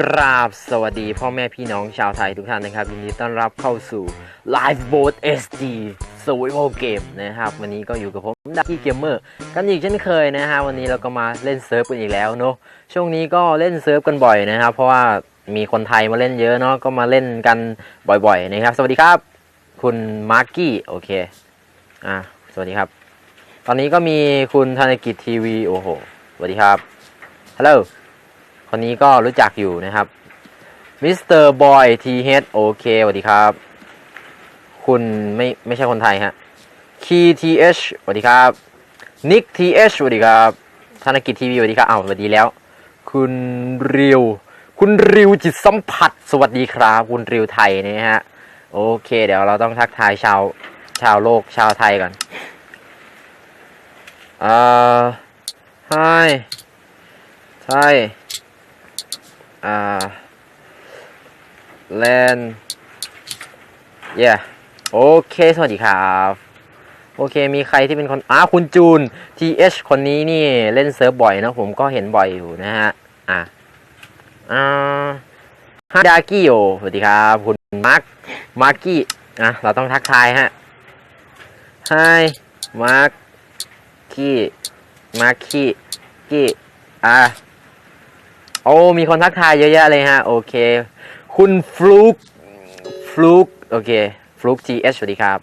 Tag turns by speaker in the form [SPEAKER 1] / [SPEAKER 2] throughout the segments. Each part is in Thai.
[SPEAKER 1] กราบสวัสดีพ่อแม่พี่น้องชาวไทยทุกท่านนะครับยินดีต้อนรับเข้าสู่ Live Boat SD Survival Game นะครับ วันนี้ก็อยู่กับผมดักกี้เกมเมอร์กันอีกเช่นเคยนะฮะวันนี้เราก็มาเล่นเซิร์ฟกันอีกแล้วเนาะช่วงนี้ก็เล่นเซิร์ฟกันบ่อยนะครับ เพราะว่ามีคนไทยมาเล่นเยอะเนาะก็มาเล่นกันบ่อยๆนะครับ สวัสดีครับ คุณมาร์กี้โอเคอ่าสวัสดีครับ ตอนนี้ก็มีคุณธนกิจทีวีโอ้โหสวัสดีครับฮัลโหล คนนี้ก็รู้จักอยู่นะครับมิสเตอร์บอยทีเฮดโอเคสวัสดีครับ คุณไม่ไม่ใช่คนไทยฮะคีทีเอชสวัสดีครับนิกทีเอชสวัสดีครับธนกิจทีวีสวัสดีครับอ้าวสวัสดีแล้ว คุณริว คุณริวจิตสัมผัส สวัสดีครับ คุณริวไทยนะฮะโอเค เดี๋ยวเราต้องทักทายชาวชาวโลกชาวไทยก่อนเอ่อ hi ไทย อ่าแลน yeah โอเค สวัสดีครับ โอเค มีใครที่เป็นคนอ้าคุณจูน th คนนี้นี่เล่นเซิร์ฟบ่อยนะผมก็เห็นบ่อยอยู่นะฮะ อะอ่าฮาดากิโอสวัสดีครับ คุณมาร์คมาร์กี้อะ เราต้องทักทายฮะ hi มาร์กี้มาร์กี้กี้อะ โอ้มีคนทักทายเยอะแยะเลยฮะ โอเค คุณฟลุกฟลุกโอเคฟลุก GH สวัสดีครับ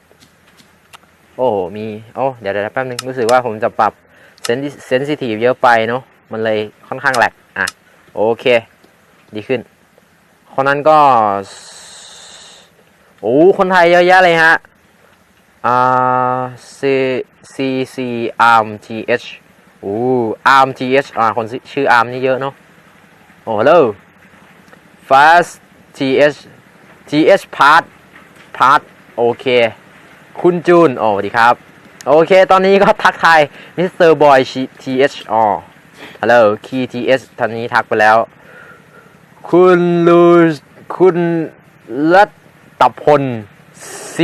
[SPEAKER 1] โอ้มีโอ้เดี๋ยวเดี๋ยวแป๊บนึงรู้สึกว่าผมจะปรับเซนเซนซิทีฟเยอะไปเนาะมันเลยค่อนข้างแหลกอะ โอเค ดีขึ้น คนนั้นก็ โอ้คนไทยเยอะแยะเลยฮะอ่า C C C Arm TH โอ้ Arm TH อ่าคนชื่อ Arm นี่เยอะเนาะ โอ้ฮัลโหล fast th th part part โอเค คุณจูน โอ้สวัสดีครับ โอเค ตอนนี้ก็ทักทายมิสเตอร์บอย th อ๋อฮัลโหลคีย์ th ตอนนี้ทักไปแล้ว คุณลูคุณรัตพล c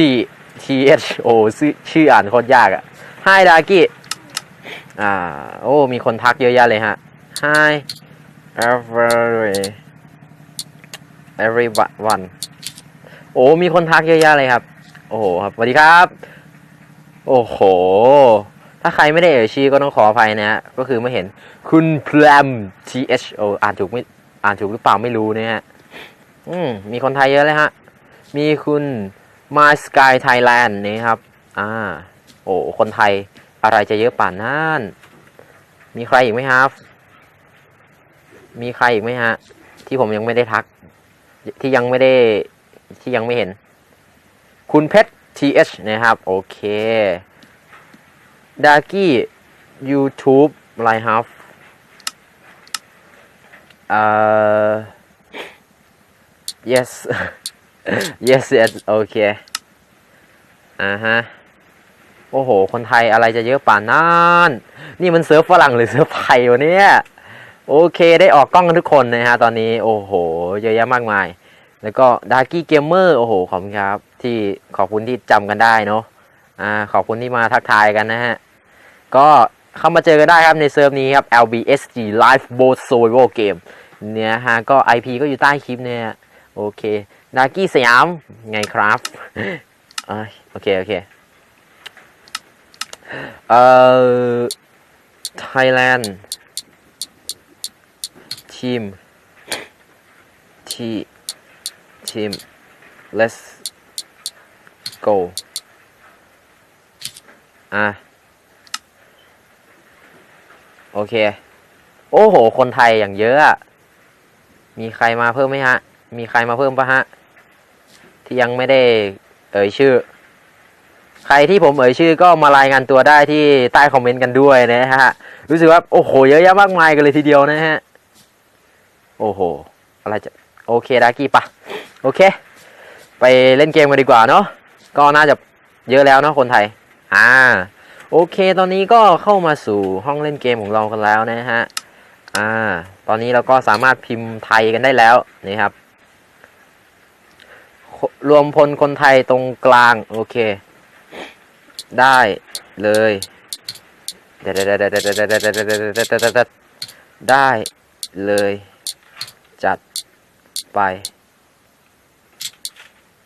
[SPEAKER 1] th โอ้ชื่อชื่ออ่านโคตรยากอะ Hi ดากิอ่า โอ้ มีคนทักเยอะแยะเลยฮะ Hi every everyone โอ้ มีคนทักเยอะแยะเลยครับ โอ้โหครับสวัสดีครับ โอ้โห ถ้าใครไม่ได้เอ่ยชื่อก็ต้องขออภัยนะฮะ ก็คือไม่เห็น คุณพลม th โออ่านถูกไม่ อ่านถูกหรือเปล่าไม่รู้นะฮะ อืม มีคนไทยเยอะเลยฮะ มีคุณ My Sky Thailand นี่ครับ อ่า โอ้ คนไทยอะไรจะเยอะป่านนั้น มีใครอีกไหมครับ มีใครอีกไหมฮะ ที่ผมยังไม่ได้ทัก ที่ยังไม่ได้ที่ยังไม่เห็น คุณเพชร th นะครับ โอเคดากี้ YouTube ไลน์ฮับเอ่อ yes yes yes โอเคอ่าฮะ โอ้โห คนไทยอะไรจะเยอะป่านนั้น นี่มันเซิร์ฟฝรั่งหรือเซิร์ฟไทยวะเนี่ย โอเคได้ออกกล้องกันทุกคนนะฮะตอนนี้โอ้โห เยอะแยะมากมาย แล้วก็ดาร์กี้เกมเมอร์โอ้โหขอบคุณครับ ที่ขอบคุณที่จำกันได้เนาะอ่าขอบคุณที่มาทักทายกันนะฮะ ก็เข้ามาเจอกันได้ครับในเซิร์ฟนี้ครับ LBSG Live Boat Survival Game เนี่ยฮะก็ IP ก็อยู่ใต้คลิปเนี่ยโอเคดาร์กี้สยามไงครับอโอเค โอเค เอ่อ Thailand ที ทีมทีทีม let's go อะ โอเค โอ้โห คนไทยอย่างเยอะอะมีใครมาเพิ่มไหมฮะ มีใครมาเพิ่มปะฮะ ที่ยังไม่ได้เอ่ยชื่อ ใครที่ผมเอ่ยชื่อก็มารายงานตัวได้ที่ใต้คอมเมนต์กันด้วยนะฮะ รู้สึกว่า โอ้โห เยอะแยะมากมายกันเลยทีเดียวนะฮะ โอ้โห อะไรจะ โอเคดากี้ปะโอเค ไปเล่นเกมกันดีกว่าเนาะก็น่าจะเยอะแล้วเนาะคนไทย อ่า โอเค ตอนนี้ก็เข้ามาสู่ห้องเล่นเกมของเรากันแล้วนะฮะ อ่า ตอนนี้เราก็สามารถพิมพ์ไทยกันได้แล้วนี่ครับ รวมพลคนไทยตรงกลาง โอเค ได้เลยได้เลย จัดไป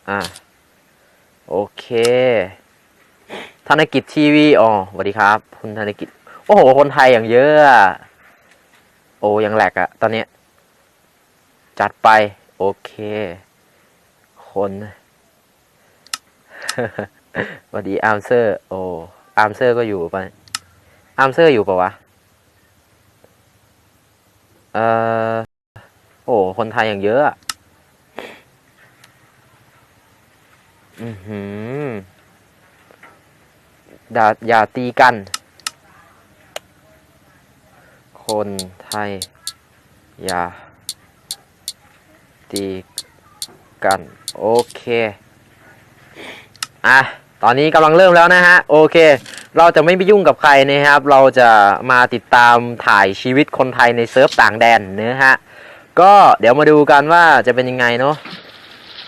[SPEAKER 1] อ่า โอเค ธนกิจทีวี อ๋อสวัสดีครับ คุณธนกิจ โอ้โห คนไทยอย่างเยอะ โอ้ยังแหลกอะตอนเนี้ย จัดไป โอเค คนสวัสดีอาร์มเซอร์ โอ้อาร์มเซอร์ก็อยู่ปะอาร์มเซอร์อยู่ปะวะ เอ่อ โอ้คนไทยอย่างเยอะอือหืออย่าอย่าตีกัน คนไทย อย่า ตีกัน โอเค อะ ตอนนี้กำลังเริ่มแล้วนะฮะ โอเค เราจะไม่ไปยุ่งกับใครนะครับ เราจะมาติดตามถ่ายชีวิตคนไทยในเซิร์ฟต่างแดนนะฮะ ก็เดี๋ยวมาดูกันว่าจะเป็นยังไงเนาะ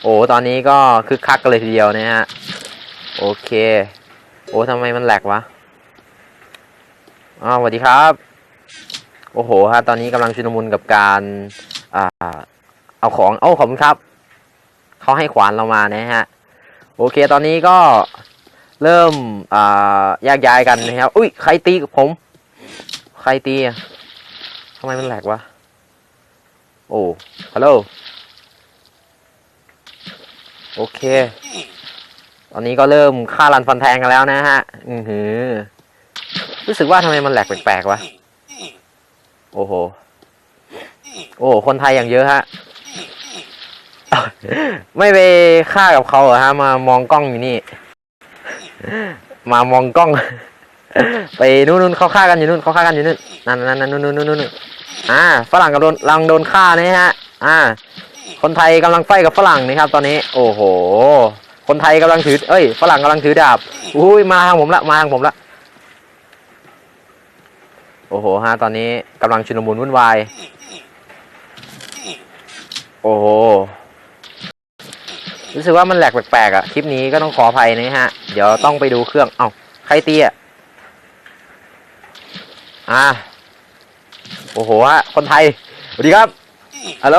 [SPEAKER 1] โอ้ตอนนี้ก็คึกคักกันเลยทีเดียวนะฮะโอเค โอ้ทำไมมันแหลกวะอ้าวสวัสดีครับ โอ้โหฮะตอนนี้กำลังชุลมุนกับการอ่าเอาของเอ้าขอบคุณครับเขาให้ขวานเรามานะฮะโอเคตอนนี้ก็เริ่มอ่าแยกย้ายกันนะครับอุ้ยใครตีกับผม ใครตีอะทำไมมันแหลกวะ อ้ฮัลโหลโอเค ตอนนี้ก็เริ่มฆ่ารันฟันแทงกันแล้วนะฮะ อือหือ รู้สึกว่าทำไมมันแหลกแปลกๆวะ โอ้โห โอ้โห คนไทยอย่างเยอะฮะ ไม่ไปฆ่ากับเขาเหรอฮะ มามองกล้องอยู่นี่ มามองกล้อง ไปนู่นนู่นเขาฆ่ากันอยู่นู่นเขาฆ่ากันอยู่นู่น นั่นนั่นนั่นนู่นนู่นนู่นนู่น อ่าฝรั่งกำลังโดนกำลังโดนฆ่านะฮะ อ่า คนไทยกำลังไฟกับฝรั่งนี่ครับ ตอนนี้ โอ้โห คนไทยกำลังถือ เอ้ย ฝรั่งกำลังถือดาบ อุ้ยมาทางผมละ มาทางผมละ โอ้โหฮะ ตอนนี้กำลังชุลมุนวุ่นวาย โอ้โห รู้สึกว่ามันแหลกแปลกๆอะ คลิปนี้ก็ต้องขออภัยนะฮะ เดี๋ยวต้องไปดูเครื่อง เอ้า ใครตีอะ อ่า โอ้โหฮะคนไทยสวัสดีครับฮัลโหล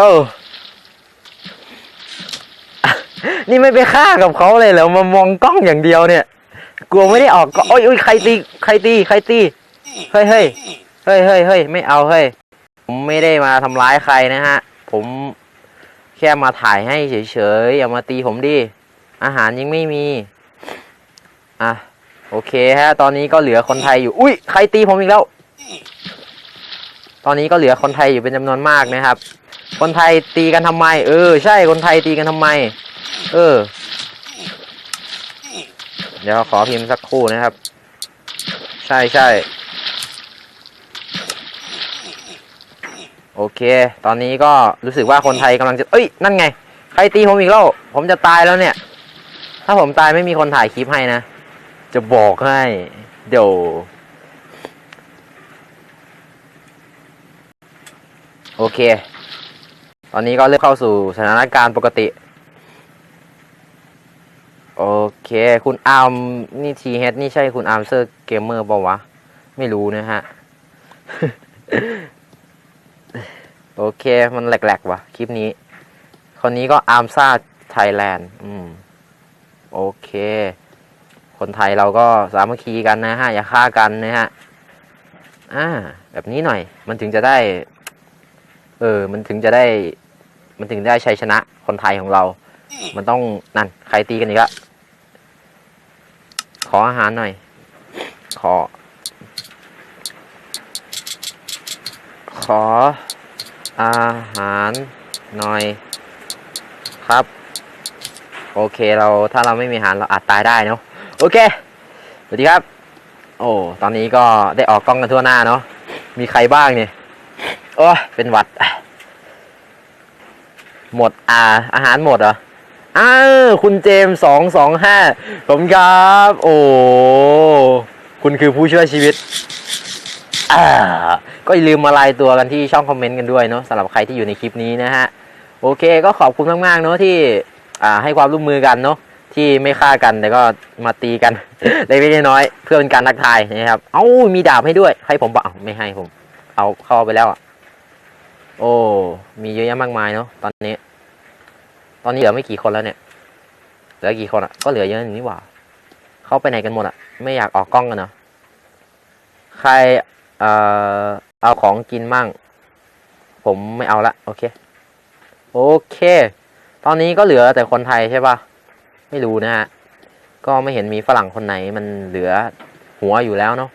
[SPEAKER 1] นี่ไม่ไปฆ่ากับเขาเลยเหรอมามองกล้องอย่างเดียวเนี่ย กลัวไม่ได้ออกก็โอ้ยโอ้ยใครตีใครตีใครตีเฮ้ยเฮ้ยเฮ้ยเฮ้ยเฮ้ยไม่เอาเฮ้ยผมไม่ได้มาทำร้ายใครนะฮะ ผมแค่มาถ่ายให้เฉยๆอย่ามาตีผมดิอาหารยังไม่มี อะโอเคฮะ ตอนนี้ก็เหลือคนไทยอยู่ อุ้ยใครตีผมอีกแล้ว ตอนนี้ก็เหลือคนไทยอยู่เป็นจำนวนมากนะครับ คนไทยตีกันทำไม เออ ใช่คนไทยตีกันทำไม เออ เดี๋ยวขอพิมพ์สักครู่นะครับ ใช่ใช่โอเค ตอนนี้ก็รู้สึกว่าคนไทยกำลังจะ เอ้ย นั่นไง ใครตีผมอีกแล้ว ผมจะตายแล้วเนี่ย ถ้าผมตายไม่มีคนถ่ายคลิปให้นะ จะบอกให้ เดี๋ยว โอเค ตอนนี้ก็เริ่มเข้าสู่สถานการณ์ปกติ โอเค คุณอาร์มนี่ทีเฮดนี่ใช่คุณอาร์มเซอร์เกมเมอร์ป่าวะ ไม่รู้นะฮะ โอเค มันแหลกๆวะคลิปนี้ คนนี้ก็อาร์มซ่าไทยแลนด์อืม โอเค คนไทยเราก็สามัคคีกันนะฮะ อย่าฆ่ากันนะฮะ อ่า แบบนี้หน่อย มันถึงจะได้ เออ มันถึงจะได้ มันถึงได้ชัยชนะคนไทยของเรา มันต้องนั่นใครตีกันอีกละขออาหารหน่อย ขอ ขออาหารหน่อยครับ โอเคเราถ้าเราไม่มีอาหารเราอาจตายได้เนาะโอเคสวัสดีครับ โอ้ตอนนี้ก็ได้ออกกล้องกันทั่วหน้าเนาะมีใครบ้างเนี่ย โอ้เป็นหวัด หมดอ่าอาหารหมดเหรออ้าวคุณเจมสองสองห้าผมครับ โอ้คุณคือผู้ช่วยชีวิตอ่าก็อย่าลืมมาไลน์ตัวกันที่ช่องคอมเมนต์กันด้วยเนาะสำหรับใครที่อยู่ในคลิปนี้นะฮะ โอเคก็ขอบคุณมากๆเนาะที่อ่าให้ความร่วมมือกันเนาะที่ไม่ฆ่ากันแต่ก็มาตีกันเล็กๆน้อยๆเพื่อเป็นการทักทายนะครับ เอ้ามีดาบให้ด้วย ให้ผมปะเอ้าไม่ให้ผม เอาเข้าไปแล้วอะ โอ้ มีเยอะแยะมากมายเนาะตอนนี้ ตอนนี้เหลือไม่กี่คนแล้วเนี่ยเหลือกี่คนอะก็เหลือเยอะอย่างนี้หว่าเข้าไปไหนกันหมดอะไม่อยากออกกล้องกันเนาะใครเอ่อเอาของกินมั่ง ผมไม่เอาละโอเค โอเค ตอนนี้ก็เหลือแต่คนไทยใช่ปะไม่รู้นะฮะก็ไม่เห็นมีฝรั่งคนไหนมันเหลือหัวอยู่แล้วเนาะ